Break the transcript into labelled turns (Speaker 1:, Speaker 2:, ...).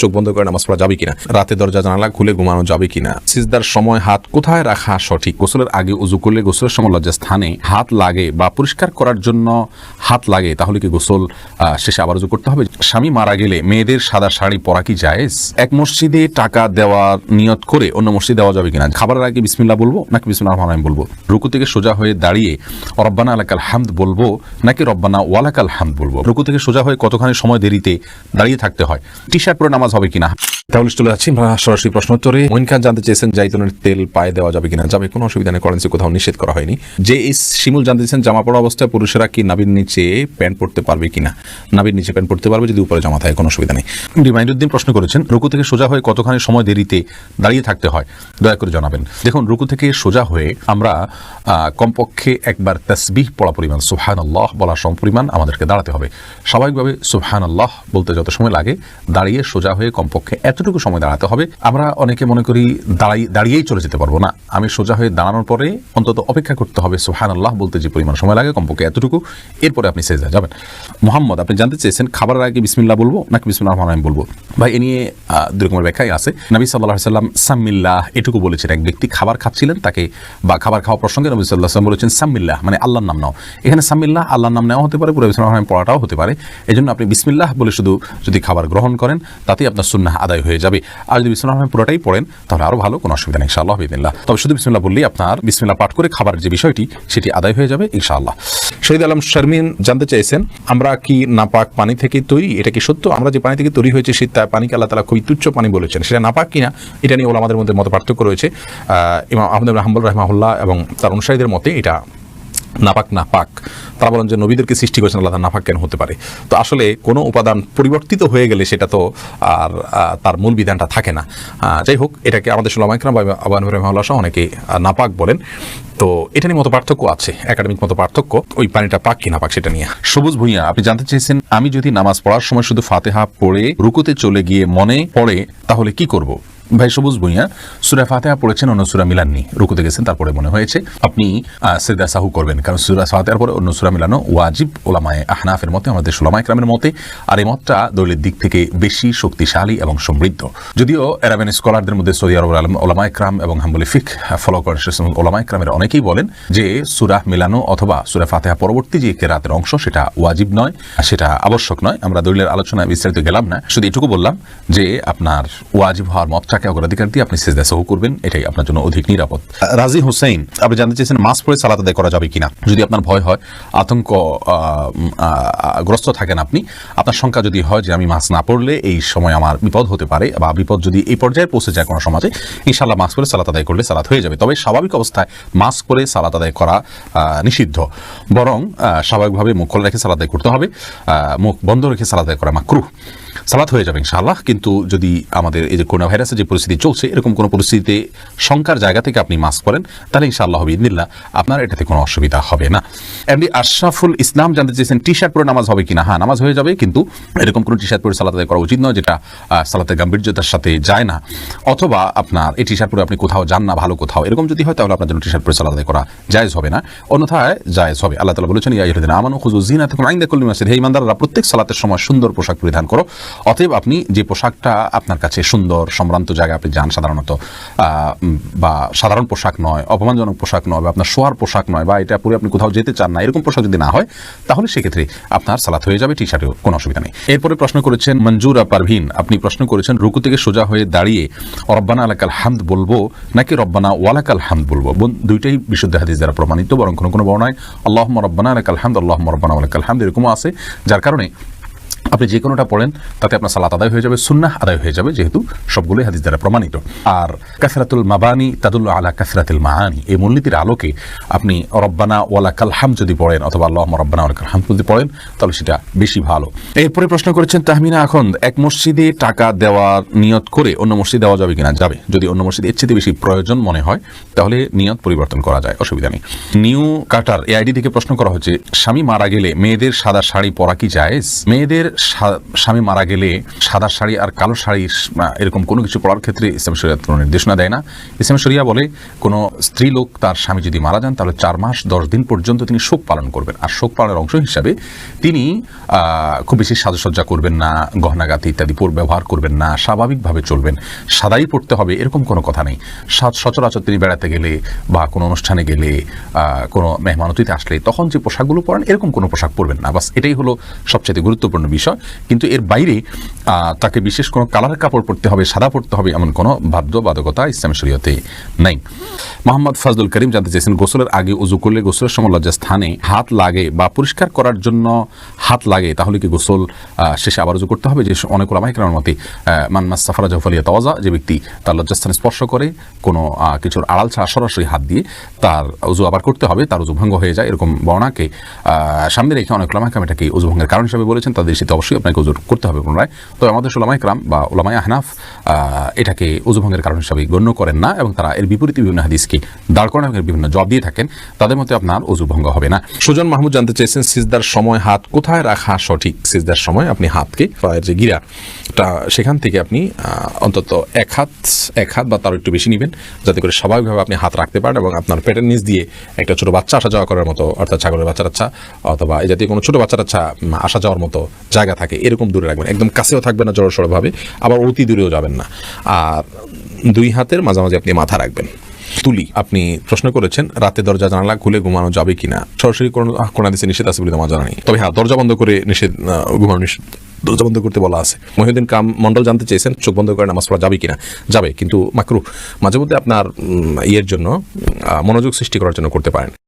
Speaker 1: চোখ বন্ধ করে নামাজ পড়া যাবে কিনা? রাতে দরজা জানালা খুলে ঘুমানো যাবে কিনা? সিজদার সময় হাত কোথায় রাখা সঠিক? গোসলের আগে উজু করলে গোসলের সময় লজ্জা স্থানে হাত লাগে বা পরিষ্কার করার জন্য হাত লাগে, তাহলে কি গোসল শেষে আবার উজু করতে হবে? স্বামী মারা গেলে মেয়েদের সাদা শাড়ি পরা কি জায়েজ? এক মসজিদে টাকা দেওয়ার নিয়ত করে অন্য মসজিদে দেওয়া যাবে কিনা? খাবারের আগে বিসমিল্লাহ বলব নাকি বিসমিল্লাহ রহমান রহিম বলব? রুকু থেকে সোজা হয়ে দাঁড়িয়ে রব্বানা আলাকাল হামদ বলব নাকি রব্বানা ওয়ালাকাল হামদ বলব? রুকু থেকে সোজা হয়ে কতখানি সময় দেরিতে দাঁড়িয়ে থাকতে হয়? টি শার্ট পরে নামাজ হবে কিনা? তাহলে চলে যাচ্ছি সরাসরি প্রশ্ন উত্তরে। মইন খান জানতে চেয়েছেন জাইতুনের তেল পায়ে দেওয়া যাবে কিনা। যাবে, কোনো অসুবিধা নেই করেন্সি কোথাও নিষেধ করা হয়নি। যে এই শিমুল জানতে চেয়েছেন, জামা পড়া অবস্থায় পুরুষেরা কি নাবির নিচে প্যান্ট পরতে পারবে কিনা? নাবির নিচে প্যান্ট পরতে পারবে, যদি উপরে জামা থাকে, কোনো অসুবিধা নেই। রিমাইন্ডুদ্দিন প্রশ্ন করেছেন, রুকু থেকে সোজা হয়ে কতখানি সময় দেরিতে দাঁড়িয়ে থাকতে হয়? দয়া করে জানাবেন। দেখুন, রুকু থেকে সোজা হয়ে আমরা কমপক্ষে একবার তসবিহ পড়া পরিমাণ সুবহান আল্লাহ বলার সম পরিমাণ আমাদেরকে দাঁড়াতে হবে। স্বাভাবিকভাবে সুবহান আল্লাহ বলতে যত সময় লাগে, দাঁড়িয়ে সোজা হয়ে কমপক্ষে এতটুকু সময় দাঁড়াতে হবে। আমরা অনেকে মনে করি দাঁড়াই দাঁড়িয়েই চলে যেতে পারব না। আমি সোজা হয়ে দাঁড়ানোর পরে অন্তত অপেক্ষা করতে হবে সুবহান আল্লাহ বলতে যে পরিমাণ সময় লাগে কমপক্ষে এতটুকু। এরপরে আপনি সেজা যাবেন। মোহাম্মদ আপনি জানতে চেয়েছেন খাবারের আগে বিসমিল্লা বলব নাকি বিসমিল্লাহ রহমান রহিম বলব? ভাই এ নিয়ে আহ, দুই রকমের ব্যাখ্যাই আছে। নবী সাল্লাহ সাল্লাম সাম্মিল্লাহ এটুকু বলেছেন। এক ব্যক্তি খাবার খাচ্ছিলেন তাকে বা খাবার খাওয়া প্রসঙ্গে নবী সাল্লাহ সাল্লাম বলেছেন সাম্মিল্লাহ মানে আল্লাহর নাম নাও। এখানে সাম্মিল্লাহ আল্লাহর নাম নেওয়া হতে পারে পুরো বিসমিল্লাহ রহমান পড়াটাও হতে পারে। এই জন্য আপনি বিসমিল্লাহ বলে শুধু যদি খাবার গ্রহণ করেন তাতেই আপনার সুন্নাহ আদায় হয়ে যাবে। আর যদি বিসমিল্লাহ রহমান পুরোটাই পড়েন, তাহলে আরও ভালো, কোনো অসুবিধা নেই, ইনশাআল্লাহ বিদিল্লাহ তবে শুধু বিসমিল্লাহ বললেই আপনার বিসমিল্লাহ পাঠ করে খাবারের যে বিষয়টি, সেটি আদায় হয়ে যাবে, ইনশাআল্লাহ। শহীদ আলম শারমিন জানতে চাইছেন, আমরা কি নাপাক পানি থেকে তৈরি? এটা কি সত্য? আমরা যে পানি থেকে তৈরি হয়েছে তার পানিকে আল্লাহ তালা খুবই তুচ্ছ পানি বলেছেন। সেটা নাপাক কিনা, এটা নিয়ে ওলামাদের মধ্যে মত পার্থক্য রয়েছে ইমাম আহমদ রাহমুল রহমাহুল্লাহ এবং তার অনুসারীদের মতে এটা নাপাক নাপাক তারা বলেন যে নবীদেরকে সৃষ্টি করেছেন আল্লাহ নাপাক কেন হতে পারে? তো আসলে কোনো উপাদান পরিবর্তিত হয়ে গেলে সেটা তো আর তার মূল বিধানটা থাকে না। যাই হোক, এটাকে আমাদের সুলামাইকরাম বা আবান রহমাল্লাহ অনেকে নাপাক বলেন। তো এটা নিয়ে মতো পার্থক্য আছে, একাডেমিক মতো পার্থক্য, ওই পানিটা পাক কি না পাক সেটা নিয়ে। সবুজ ভুইয়া, আপনি জানতে চেয়েছেন, আমি যদি নামাজ পড়ার সময় শুধু ফাতেহা পড়ে, রুকুতে চলে গিয়ে মনে পড়ে, তাহলে কি করব? ভাই, সবুজ ভুইয়া সুরা ফাতেহা পড়েছেন, অন্য সুরা মিলাননি। রুকুতে গেছেন, তারপরে মনে হয়েছে আপনি সেদা সাহু করবেন। কারণ সুরা ফাতেহার পরে অন্য সুরা মিলানো ওয়াজিব ওলামায় আহনাফের মতে, আমাদের সোলামায় ক্রামের মতে, আর এই মতটা দলীয় দিক থেকে বেশি শক্তিশালী এবং সমৃদ্ধ। যদিও এরাবেন স্কলারদের মধ্যে সৌদি আরব আলম ওলামায় ক্রাম এবং হাম্বলি ফিক ফলো করেন, সে সময় ওলামায় ক্রামের অনেকেই বলেন যে সুরা মিলানো অথবা সুরা ফাতেহা পরবর্তী যে কেরাতের অংশ, সেটা ওয়াজিব নয় সেটা আবশ্যক নয়। আমরা দলীলের আলোচনায় বিস্তারিত গেলাম না। শুধু এটুকু বললাম যে আপনার ওয়াজিব হওয়ার মতটাকে অগ্রাধিকার দিয়ে আপনি সেজদা সহ করবেন, এটাই আপনার জন্য অধিক নিরাপদ। রাজি হোসেন আপনি জানতে চেয়েছেন মাস পরে সালাত আদায় করা যাবে কিনা। যদি আপনার ভয় হয়, আতঙ্ক গ্রস্ত থাকেন আপনি, আপনার শঙ্কা যদি হয় যে আমি মাস না পড়লে এই সময় আমার বিপদ হতে পারে বা বিপদ যদি এই পর্যায়ে পৌঁছে যায় কোনো সমাজে ইনশাল্লাহ মাস্ক পরে সালাত আদায় করলে সালাত হয়ে যাবে। তবে স্বাভাবিক অবস্থায় মাস্ক পরে সালাত আদায় করা নিষিদ্ধ। বরং স্বাভাবিকভাবে মুখ খোলা রেখে সালাত আদায় করতে হবে মুখ বন্ধ রেখে সালাত আদায় করা মাকরুহ। সালাত হয়ে যাবে ইনশাআল্লাহ। কিন্তু যদি আমাদের এই যে করোনা ভাইরাসের যে পরিস্থিতি চলছে এরকম কোনো পরিস্থিতিতে শঙ্কার জায়গা থেকে আপনি মাস্ক করেন তাহলে ইনশাআল্লাহ ইদিল্লাহ আপনার এটাতে কোনো অসুবিধা হবে না। এমনি আশরাফুল ইসলাম জানতে চেয়েছেন টি শার্ট পরে নামাজ হবে কিনা? হ্যাঁ নামাজ হয়ে যাবে কিন্তু এরকম কোনো টি শার্ট পরে সালাত করা উচিত নয় যেটা আহ, সালাতের গাম্ভীর্যতার সাথে যায় না। অথবা আপনার এই টি শার্ট পরে আপনি কোথাও যান না ভালো কোথাও এরকম যদি হয় তাহলে আপনার জন্য টি শার্ট পরে সালাত করা জায়েজ হবে না। অন্যথায় জায়েজ হবে। আল্লাহ তালা বলেছেন ইয়া ইহদিন আমানু খুজু জিনাতাকুম আইন্দা কুল্লি মাসজিদ হে ইমানদাররা প্রত্যেক সালাতের সময় সুন্দর পোশাক পরিধান করো। অতএব আপনি যে পোশাকটা আপনার কাছে সুন্দর, সম্ভ্রান্ত জায়গায় আপনি যান সাধারণত বা সাধারণ পোশাক নয়, অপমানজনক পোশাক নয়, বা আপনার শোয়ার পোশাক নয়, বা এটা পরে আপনি কোথাও যেতে চান না, এরকম পোশাক যদি না হয়, তাহলে সেক্ষেত্রে আপনার সালাত হয়ে যাবে টি শার্টেও কোনো অসুবিধা নেই। এরপরে প্রশ্ন করেছেন, মঞ্জুরা পারভিন, আপনি প্রশ্ন করেছেন, রুকু থেকে সোজা হয়ে দাঁড়িয়ে, রব্বানা আলাকাল হামদ বলব, নাকি রব্বানা ওয়ালাকাল হামদ বলব? দুইটাই বিশুদ্ধ হাদিস দ্বারা প্রমাণিত, বরং কোনো কোনো বর্ণায় আল্লাহ রব্বানা আলাকাল হামদ আল্লাহ রব্বানা আলাকাল হামদ, এরকমও আছে, যার কারণে আপনি যে কোনোটা পড়েন, তাতে আপনার সালাত আদায় হয়ে যাবে, সুন্নাহ আদায় হয়ে যাবে, যেহেতু সবগুলোই হাদিস দ্বারা প্রমাণিত। আর কাসরাতুল মাবানি তাদুল্লাহ আলা কাসরাতুল মাহানি এই মূলনীতির আলোকে আপনি রব্বানা ওয়ালা কালহাম যদি পড়েন, অথবা আল্লাহ রব্বানা ওয়ালা কালহাম যদি পড়েন, তাহলে সেটা বেশি ভালো। এরপরে প্রশ্ন করেছেন তাহমিনা এখন, এক মসজিদে টাকা দেওয়ার নিয়ত করে অন্য মসজিদে দেওয়া যাবে কিনা? যাবে। যদি অন্য মসজিদে এর চেয়ে বেশি প্রয়োজন মনে হয়, তাহলে নিয়ত পরিবর্তন করা যায়, অসুবিধা নেই। নিউ কাটার, এআইডি থেকে প্রশ্ন করা হচ্ছে, স্বামী মারা গেলে মেয়েদের সাদা শাড়ি পরা কি জায়েজ? মেয়েদের স্বামী মারা গেলে সাদা শাড়ি আর কালো শাড়ি এরকম কোনো কিছু পড়ার ক্ষেত্রে ইসলাম শরিয়াত কোনো নির্দেশনা দেয় না। ইসলাম শরিয়া বলে কোনো স্ত্রী লোক তার স্বামী যদি মারা যান তাহলে চার মাস দশ দিন পর্যন্ত তিনি শোক পালন করবেন। আর শোক পালনের অংশ হিসাবে তিনি খুব বেশি সাজসজ্জা করবেন না, গহনাগাতি ইত্যাদি ব্যবহার করবেন না, স্বাভাবিকভাবে চলবেন, সাদাই পড়তে হবে, এরকম কোনো কথা নেই। সচরাচর তিনি বেড়াতে গেলে বা কোনো অনুষ্ঠানে গেলে কোনো মেহমানতিতে আসলে তখন যে পোশাকগুলো পরেন এরকম কোনো পোশাক পরবেন না। বাস এটাই হলো সবচেয়ে গুরুত্বপূর্ণ বিষয়। কিন্তু এর বাইরে তাকে বিশেষ কোনো কালার কাপড় পরতে হবে, সাদা পরতে হবে এমন কোনো বাধ্যবাধকতা ইসলাম শরীয়তে নাই। মোহাম্মদ ফাজলুল করিম জানতে চেয়েছেন, গোসলের আগে উজু করলে গোসলের সময় লজ্জা স্থানে হাত লাগে বা পরিষ্কার করার জন্য হাত লাগে, তাহলে কি গোসল শেষে আবার উজু করতে হবে? যে অনেক ওলামাই কেরামের মতে মানমাস সাফারা জফলিয়া তাওয়াজা যে ব্যক্তি তার লজ্জাস্থানে স্পর্শ করে, কোনো কিছুর আড়াল ছাড়া সরাসরি হাত দিয়ে তার উজু আবার করতে হবে, তার উজু ভঙ্গ হয়ে যায়, এরকম বর্ণাকে সামনে রেখে অনেক ওলামাই কাম এটাকে উজু ভঙ্গের কারণ হিসেবে বলেছেন, তাদের সেটা অবশ্যই আপনাকে উজু করতে হবে পুনরায়। তবে আমাদের ওলামাই ক্রাম বা ওলামাই আহনাফ এটাকে উজু ভঙ্গের কারণ হিসাবে গণ্য করেন না এবং তারা এর বিপরীতে বিভিন্ন হাদিসকে দাঁড় করানো বিভিন্ন জবাব দিয়ে থাকেন। তাদের মধ্যে আপনার উজু ভঙ্গ হবে না। সুজন মাহমুদ জানতে চেয়েছেন, সিজদার সময় হাত কোথায় রাখা সঠিক? সিজদার সময় আপনি হাতকে পায়ের যে গিরা, তা সেখান থেকে আপনি অন্তত এক হাত এক হাত বা তার একটু বেশি নেবেন, যাতে করে স্বাভাবিকভাবে আপনি হাত রাখতে পারেন এবং আপনার পেটের নিচ দিয়ে একটা ছোট বাচ্চা আসা যাওয়া করার মতো, অর্থাৎ ছাগলের বাচ্চা বাচ্চা অথবা এই জাতীয় কোনো ছোট বাচ্চা বাচ্চা আসা যাওয়ার মতো জায়গা থাকে, এরকম দূরে রাখবেন। একদম কাছেও থাকবেন না জড়সড়ভাবে আবার অতি দূরেও যাবেন না। আর দুই হাতের মাঝামাঝি আপনি মাথা রাখবেন। তুলি, আপনি প্রশ্ন করেছেন, রাতে দরজা জানালা খুলে ঘুমানো যাবে কিনা? সরাসরি কোনো দিচ্ছে নিষেধ আছে বলে আমার জানা নেই। তবে হ্যাঁ দরজা বন্ধ করে নিষেধ ঘুমানো নিষেধ, দরজা বন্ধ করতে বলা আছে। মহিউদ্দিন কাম মন্ডল জানতে চেয়েছেন, চোখ বন্ধ করে নামাজ পড়া যাবে কিনা? যাবে, কিন্তু মাকরু মাঝে মধ্যে আপনার ইয়ের জন্য মনোযোগ সৃষ্টি করার জন্য করতে পারেন।